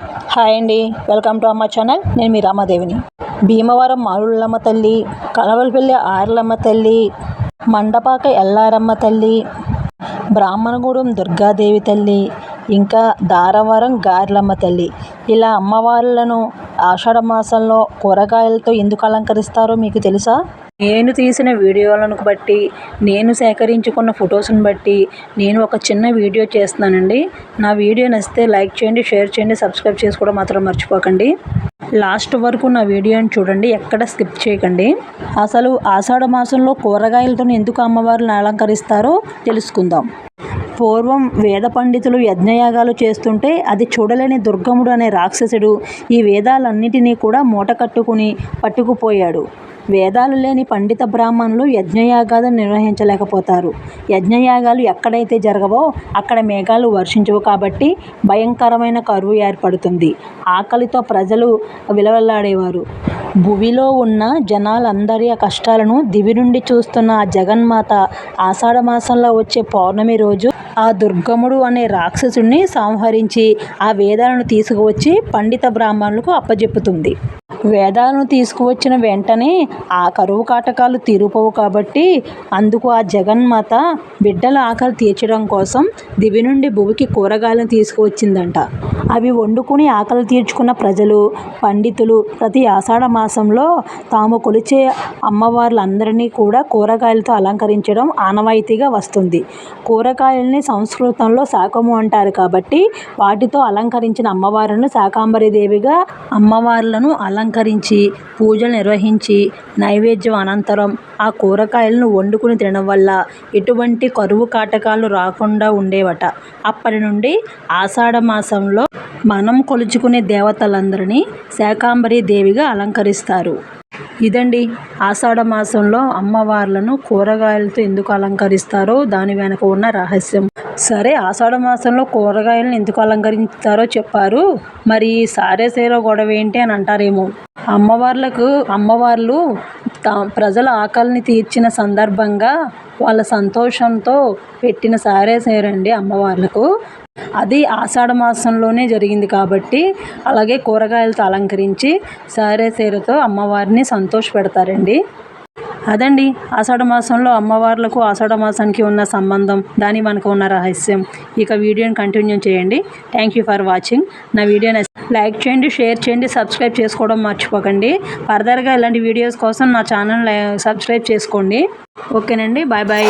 Hi అండి welcome to అమ్మ channel. నేను మీ రామాదేవిని. భీమవరం మారుళ్ళమ్మ తల్లి కలవలపల్లి ఆర్లమ్మ తల్లి మండపాక ఎల్లారమ్మ తల్లి బ్రాహ్మణగూడెం దుర్గాదేవి తల్లి ఇంకా దారవరం గార్లమ్మ తల్లి. ఇలా అమ్మవార్లను ఆషాఢ మాసంలో కూరగాయలతో ఎందుకు అలంకరిస్తారో మీకు తెలుసా? నేను తీసిన వీడియోలను బట్టి నేను సేకరించుకున్న ఫొటోస్ని బట్టి నేను ఒక చిన్న వీడియో చేస్తున్నానండి. నా వీడియో నచ్చితే లైక్ చేయండి షేర్ చేయండి సబ్స్క్రైబ్ చేసుకోవడం మాత్రం మర్చిపోకండి. లాస్ట్ వరకు నా వీడియోని చూడండి ఎక్కడ స్కిప్ చేయకండి. అసలు ఆషాఢ మాసంలో కూరగాయలతో ఎందుకు అమ్మవారిని అలంకరిస్తారో తెలుసుకుందాం. పూర్వం వేద పండితులు యజ్ఞయాగాలు చేస్తుంటే అది చూడలేని దుర్గముడు అనే రాక్షసుడు ఈ వేదాలన్నిటినీ కూడా మూట కట్టుకుని పట్టుకుపోయాడు. వేదాలు లేని పండిత బ్రాహ్మణులు యజ్ఞయాగాలు నిర్వహించలేకపోతారు. యజ్ఞయాగాలు ఎక్కడైతే జరగవో అక్కడ మేఘాలు వర్షించవు కాబట్టి భయంకరమైన కరువు ఏర్పడుతుంది. ఆకలితో ప్రజలు విలవెల్లాడేవారు. భువిలో ఉన్న జనాలందరి కష్టాలను దివి నుండి చూస్తున్న ఆ జగన్మాత ఆషాఢ మాసంలో వచ్చే పౌర్ణమి రోజు ఆ దుర్గముడు అనే రాక్షసుడిని సంహరించి ఆ వేదాలను తీసుకువచ్చి పండిత బ్రాహ్మణులకు అప్పజెప్పుతుంది. వేదాలను తీసుకువచ్చిన వెంటనే ఆ కరువు కాటకాలు తీరుపోవు కాబట్టి అందుకు ఆ జగన్మాత బిడ్డల ఆకలి తీర్చడం కోసం దివి నుండి భువికి కూరగాయలను తీసుకువచ్చిందంట. అవి వండుకుని ఆకలి తీర్చుకున్న ప్రజలు పండితులు ప్రతి ఆషాఢ మాసంలో తాము కొలిచే అమ్మవార్లందరినీ కూడా కూరగాయలతో అలంకరించడం ఆనవాయితీగా వస్తుంది. కూరగాయల్ని సంస్కృతంలో శాకము అంటారు కాబట్టి వాటితో అలంకరించిన అమ్మవారును శాకాంబరి దేవిగా అమ్మవార్లను అలంకరించి పూజలు నిర్వహించి నైవేద్యం అనంతరం ఆ కూరగాయలను వండుకుని తినడం వల్ల ఎటువంటి కరువు కాటకాలు రాకుండా ఉండేవట. అప్పటి నుండి ఆషాఢ మాసంలో మనం కొలుచుకునే దేవతలందరినీ శాకాంబరి దేవిగా అలంకరిస్తారు. ఇదండి ఆషాఢ మాసంలో అమ్మవార్లను కూరగాయలతో ఎందుకు అలంకరిస్తారో దాని వెనక ఉన్న రహస్యం. సరే ఆషాఢ మాసంలో కూరగాయలను ఎందుకు అలంకరిస్తారో చెప్పారు. మరి సారే సేర గొడవ ఏంటి అని అంటారేమో. అమ్మవార్లకు అమ్మవార్లు ప్రజల ఆకలిని తీర్చిన సందర్భంగా వాళ్ళ సంతోషంతో పెట్టిన సారే సేరండి అమ్మవార్లకు. అది ఆషాఢ మాసంలోనే జరిగింది కాబట్టి అలాగే కూరగాయలతో అలంకరించి సారే సేరతో అమ్మవారిని సంతోష పెడతారండి అదండి ఆషాఢ మాసంలో అమ్మవార్లకు ఆషాఢ మాసానికి ఉన్న సంబంధం దాని మనకు ఉన్న రహస్యం. ఇక వీడియోని కంటిన్యూ చేయండి. థ్యాంక్ యూ ఫర్ వాచింగ్ నా వీడియోని లైక్ చేయండి షేర్ చేయండి సబ్స్క్రైబ్ చేసుకోవడం మర్చిపోకండి. ఫర్దర్గా ఇలాంటి వీడియోస్ కోసం నా ఛానల్ సబ్స్క్రైబ్ చేసుకోండి. ఓకేనండి బాయ్ బాయ్.